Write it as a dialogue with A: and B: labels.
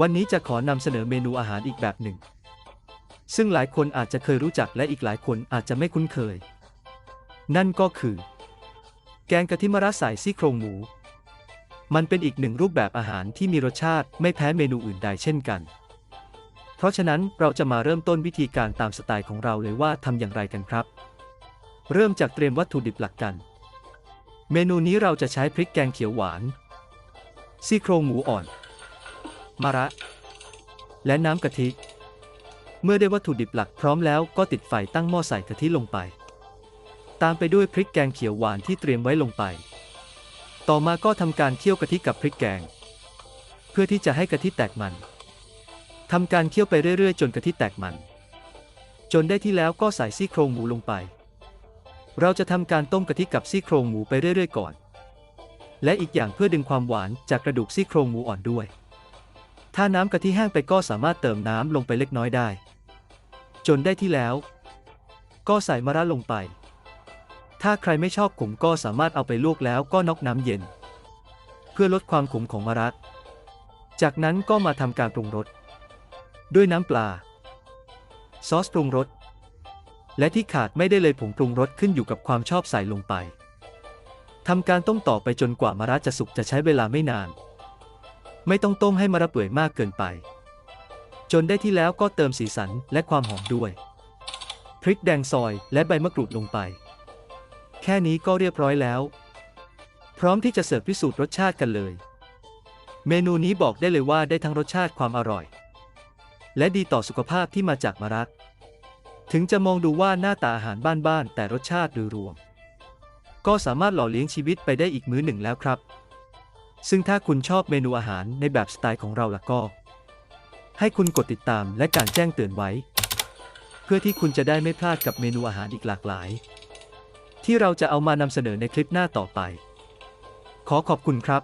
A: วันนี้จะขอนำเสนอเมนูอาหารอีกแบบหนึ่ง ซึ่งหลายคนอาจจะเคยรู้จักและอีกหลายคนอาจจะไม่คุ้นเคย นั่นก็คือ แกงกะทิมะระใส่ซี่โครงหมู มันเป็นอีกหนึ่งรูปแบบอาหารที่มีรสชาติไม่แพ้เมนูอื่นใดเช่นกัน เพราะฉะนั้นเราจะมาเริ่มต้นวิธีการตามสไตล์ของเราเลยว่าทำอย่างไรกันครับ เริ่มจากเตรียมวัตถุดิบหลักกัน เมนูนี้เราจะใช้พริกแกงเขียวหวานซี่โครงหมูอ่อน มะระ และน้ำกะทิ เมื่อได้วัตถุดิบหลักพร้อมแล้วก็ติดไฟตั้งหม้อใส่กะทิลงไป ตามไปด้วยพริกแกงเขียวหวานที่เตรียมไว้ลงไป ต่อมาก็ทำการเคี่ยวกะทิกับพริกแกง เพื่อที่จะให้กะทิแตกมันทำการเคี่ยวไปเรื่อยๆ จนกะทิแตกมัน จนได้ที่แล้วก็ใส่ซี่โครงหมูลงไป เราจะทำการต้มกะทิกับซี่โครงหมูไปเรื่อยๆ ก่อน และอีกอย่างเพื่อดึงความหวานจากกระดูกซี่โครงหมูอ่อนด้วย ถ้าน้ำกะทิแห้งไปก็สามารถเติมน้ำลงไปเล็กน้อยได้ จนได้ที่แล้ว ก็ใส่มะระลงไป ถ้าใครไม่ชอบขมก็สามารถเอาไปลวกแล้วก็น็อกน้ำเย็น เพื่อลดความขมของมะระจากนั้นก็มาทำการปรุงรสด้วยน้ำปลา ซอสปรุงรสและที่ขาดไม่ได้เลยผงปรุงรสขึ้นอยู่กับความชอบใส่ลงไปทำการต้มต่อไปจนกว่ามะระจะสุกจะใช้เวลาไม่นาน ไม่ต้องต้มให้มะระเปื่อยมากเกินไป จนได้ที่แล้วก็เติมสีสันและความหอมด้วย พริกแดงซอยและใบมะกรูดลงไป แค่นี้ก็เรียบร้อยแล้ว พร้อมที่จะเสิร์ฟพิสูจน์รสชาติกันเลย เมนูนี้บอกได้เลยว่าได้ทั้งรสชาติความอร่อย และดีต่อสุขภาพที่มาจากมะระถึงจะมองดูว่าหน้าตาอาหารบ้านๆแต่รสชาติโดยรวม ก็สามารถหล่อเลี้ยงชีวิตไปได้อีกมื้อหนึ่งแล้วครับ ซึ่งถ้าคุณชอบเมนูอาหารในแบบสไตล์ของเราล่ะก็ ให้คุณกดติดตามและการแจ้งเตือนไว้ เพื่อที่คุณจะได้ไม่พลาดกับเมนูอาหารอีกหลากหลาย ที่เราจะเอามานำเสนอในคลิปหน้าต่อไป ขอขอบคุณครับ